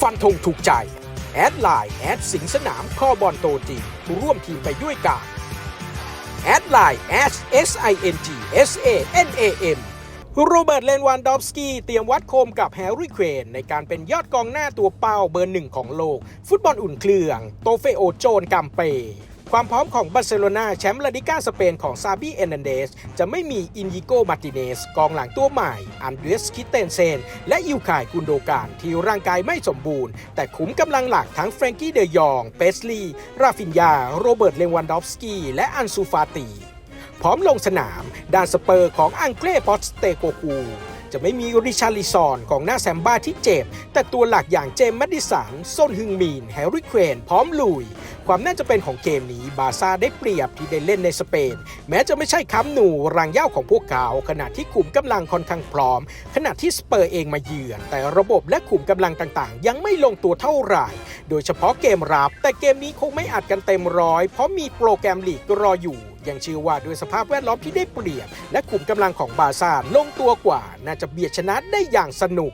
ฟันธงถูกใจ แอดไลน์แอดสิงสนามพ่อบอลโตจริงร่วมทีมไปด้วยกันแอดไลน์ S S I N G S A N A M โรเบิร์ตเลนวานดอฟสกี้เตรียมวัดโคมกับแฮร์รี่เควนในการเป็นยอดกองหน้าตัวเป้าเบอร์หนึ่งของโลก ฟุตบอลอุ่นเครื่อง โตเฟโอโจนกัมเป ความพร้อมของบาร์เซโลนาแชมป์ลาลิก้าสเปนของซาบีเอนันเดสจะไม่มีอินยิโกมาร์ติเนสกองหลังตัวใหม่ อันเดรสคิเตนเซน และอิวคายกุนโดการที่ร่างกายไม่สมบูรณ์ แต่ขุมกำลังหลักทั้งเฟรงกี้เดยอง เปสลีย์ราฟินยา โรเบิร์ตเลวันดอฟสกี้ และอันซูฟาตี พร้อมลงสนามด้านสเปอร์ของอังเกรปอสเตโกกู จะไม่มีริชาลิซอนของหน้าแซมบ้าที่เจ็บ แต่ตัวหลักอย่างเจมส์แมดดิสันซนฮึงมีน แฮร์รี่เควนพร้อมลุย ความน่าจะเป็นของเกมนี้บาซ่าได้เปรียบที่ได้เล่นในสเปน แม้จะไม่ใช่ค้ำหนูรังเย้าของพวกเขา ขณะที่ขุมกำลังค่อนข้างพร้อม ขณะที่สเปอร์เองมาเยือน แต่ระบบและขุมกำลังต่างๆ ยังไม่ลงตัวเท่าไหร่ โดยเฉพาะเกมรับ แต่เกมนี้คงไม่อัดกันเต็มร้อย เพราะมีโปรแกรมลีกรออยู่ ยังเชื่อว่าด้วยสภาพแวดล้อมที่ได้เปรียบ และขุมกำลังของบาร์ซ่าลงตัวกว่า น่าจะเบียดชนะได้อย่างสนุก